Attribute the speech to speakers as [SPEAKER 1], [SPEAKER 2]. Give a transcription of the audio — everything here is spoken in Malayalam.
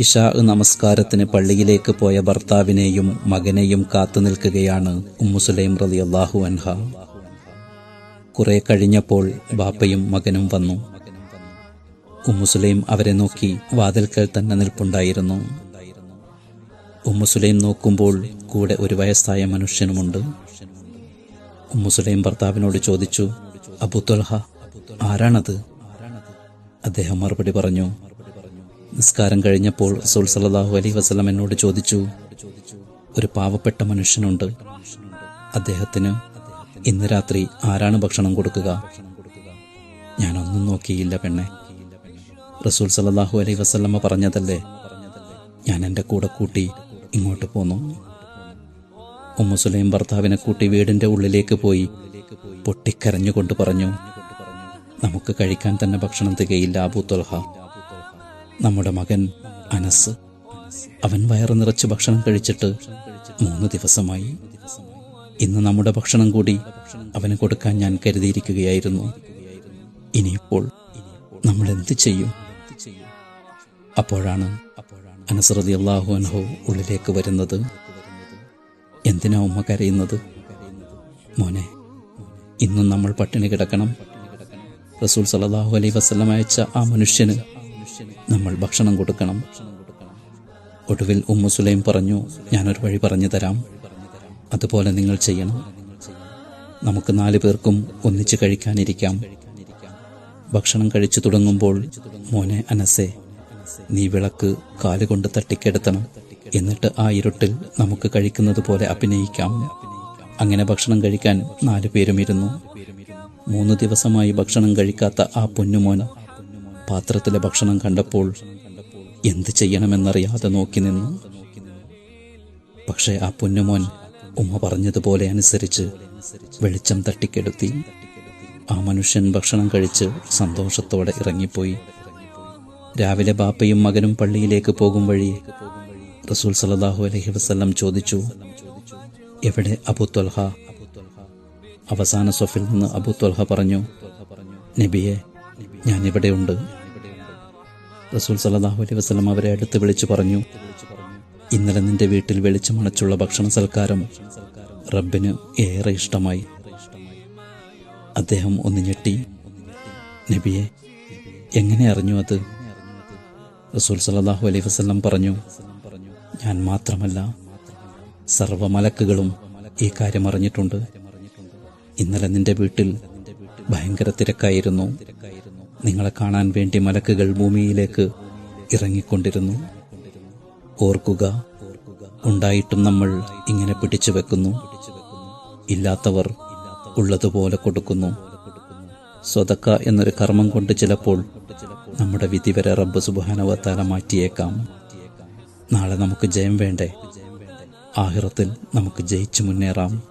[SPEAKER 1] ഇഷാ നമസ്കാരത്തിന് പള്ളിയിലേക്ക് പോയ ഭർത്താവിനെയും മകനെയും കാത്തു നിൽക്കുകയാണ് ഉമ്മുസുലൈം റതി അള്ളാഹു അൻഹ. കുറെ കഴിഞ്ഞപ്പോൾ ബാപ്പയും മകനും വന്നു. ഉമ്മുസുലൈം അവരെ നോക്കി വാതിൽക്കൽ തന്നെ നിൽപ്പുണ്ടായിരുന്നു. ഉമ്മുസുലൈം നോക്കുമ്പോൾ കൂടെ ഒരു വയസ്സായ മനുഷ്യനുമുണ്ട്. ഉമ്മുസുലൈം ഭർത്താവിനോട് ചോദിച്ചു അബുത്തൊൽഹ ആരാണത്? അദ്ദേഹം മറുപടി പറഞ്ഞു നിസ്കാരം കഴിഞ്ഞപ്പോൾ റസൂൽ സല്ലല്ലാഹു അലൈഹി വസല്ലം എന്നോട് ചോദിച്ചു ഒരു പാവപ്പെട്ട മനുഷ്യനുണ്ട്. അദ്ദേഹത്തിന് ഇന്ന് രാത്രി ആരാണ് ഭക്ഷണം കൊടുക്കുക? ഞാനൊന്നും നോക്കിയില്ല പെണ്ണെ. റസൂൽ സല്ലല്ലാഹു അലൈഹി വസ്ലമ്മ പറഞ്ഞതല്ലേ ഞാൻ എന്റെ കൂടെ കൂട്ടി ഇങ്ങോട്ട് പോന്നു. ഉമ്മു സുലൈം ഭർത്താവിനെ കൂട്ടി വീടിന്റെ ഉള്ളിലേക്ക് പോയി പൊട്ടിക്കരഞ്ഞുകൊണ്ട് പറഞ്ഞു നമുക്ക് കഴിക്കാൻ തന്നെ ഭക്ഷണം തികയില്ല അബൂ ത്വൽഹ നമ്മുടെ മകൻ അനസ്. അവൻ വയറ് നിറച്ച് ഭക്ഷണം കഴിച്ചിട്ട് മൂന്ന് ദിവസമായി. ഇന്ന് നമ്മുടെ ഭക്ഷണം കൂടി അവന് കൊടുക്കാൻ ഞാൻ കരുതിയിരിക്കുകയായിരുന്നു. ഇനിയിപ്പോൾ നമ്മൾ എന്ത് ചെയ്യും? അപ്പോഴാണ് അനസ്രതി അള്ളാഹു അൻഹു ഉള്ളിലേക്ക് വരുന്നത്. എന്തിനാ ഉമ്മ കരയുന്നത്? മോനെ ഇന്നും നമ്മൾ പട്ടിണി കിടക്കണം. റസൂൽ സല്ലല്ലാഹു അലൈ വസ്ലം അയച്ച ആ മനുഷ്യന് നമ്മൾ ഭക്ഷണം കൊടുക്കണം. ഒടുവിൽ ഉമ്മു സുലൈം പറഞ്ഞു ഞാനൊരു വഴി പറഞ്ഞു തരാം. അതുപോലെ നിങ്ങൾ ചെയ്യണം. നമുക്ക് നാല് പേർക്കും ഒന്നിച്ച് കഴിക്കാനിരിക്കാം. ഭക്ഷണം കഴിച്ചു തുടങ്ങുമ്പോൾ മോനെ അനസെ നീ വിളക്ക് കാലുകൊണ്ട് തട്ടിക്കെടുത്തണം. എന്നിട്ട് ആ ഇരുട്ടിൽ നമുക്ക് കഴിക്കുന്നത് പോലെ അഭിനയിക്കാം. അങ്ങനെ ഭക്ഷണം കഴിക്കാൻ നാലു പേരും ഇരുന്നു മൂന്ന് ദിവസമായി ഭക്ഷണം കഴിക്കാത്ത ആ പൊന്നുമോൻ പാത്രത്തിലെ ഭക്ഷണം കണ്ടപ്പോൾ എന്ത് ചെയ്യണമെന്നറിയാതെ നോക്കി നിന്നു. പക്ഷേ ആ പൊന്നുമോൻ ഉമ്മ പറഞ്ഞതുപോലെ അനുസരിച്ച് വെളിച്ചം തട്ടിക്കെടുത്തി. ആ മനുഷ്യൻ ഭക്ഷണം കഴിച്ച് സന്തോഷത്തോടെ ഇറങ്ങിപ്പോയി. രാവിലെ ബാപ്പയും മകനും പള്ളിയിലേക്ക് പോകും വഴി റസൂൽ സല്ലല്ലാഹു അലഹി വസല്ലം ചോദിച്ചു എവിടെ അബു ത്വൽഹ അവസാന സൊഫിൽ നിന്ന് അബു ത്വൽഹ പറഞ്ഞു നബിയെ ഞാൻ ഇവിടെയുണ്ട് റസൂൽ സല്ലല്ലാഹു അലൈഹി വസ്ലം അവരെ അടുത്ത് വിളിച്ചു പറഞ്ഞു ഇന്നലെ നിന്റെ വീട്ടിൽ വെളിച്ചമണച്ചുള്ള ഭക്ഷണ സൽക്കാരം റബ്ബിന് ഏറെ ഇഷ്ടമായി. അദ്ദേഹം ഒന്ന് ഞെട്ടി. നബിയെ എങ്ങനെ അറിഞ്ഞു അത്? റസൂൽ സല്ലല്ലാഹു അലൈഹി വസ്ലം പറഞ്ഞു ഞാൻ മാത്രമല്ല സർവമലക്കുകളും ഈ കാര്യം അറിഞ്ഞിട്ടുണ്ട്. ഇന്നലെ നിന്റെ വീട്ടിൽ ഭയങ്കര തിരക്കായിരുന്നു. നിങ്ങളെ കാണാൻ വേണ്ടി മലക്കുകൾ ഭൂമിയിലേക്ക് ഇറങ്ങിക്കൊണ്ടിരുന്നു. ഓർക്കുക ഉണ്ടായിട്ടും നമ്മൾ ഇങ്ങനെ പിടിച്ചു വെക്കുന്നു. ഇല്ലാത്തവർ ഉള്ളതുപോലെ കൊടുക്കുന്നു. സ്വതക്ക എന്നൊരു കർമ്മം കൊണ്ട് ചിലപ്പോൾ നമ്മുടെ വിധി വരെ റബ്ബ് സുബാനവത്താല മാറ്റിയേക്കാം. നാളെ നമുക്ക് ജയം വേണ്ടേ? ആഹിറത്തിൽ നമുക്ക് ജയിച്ചു മുന്നേറാം.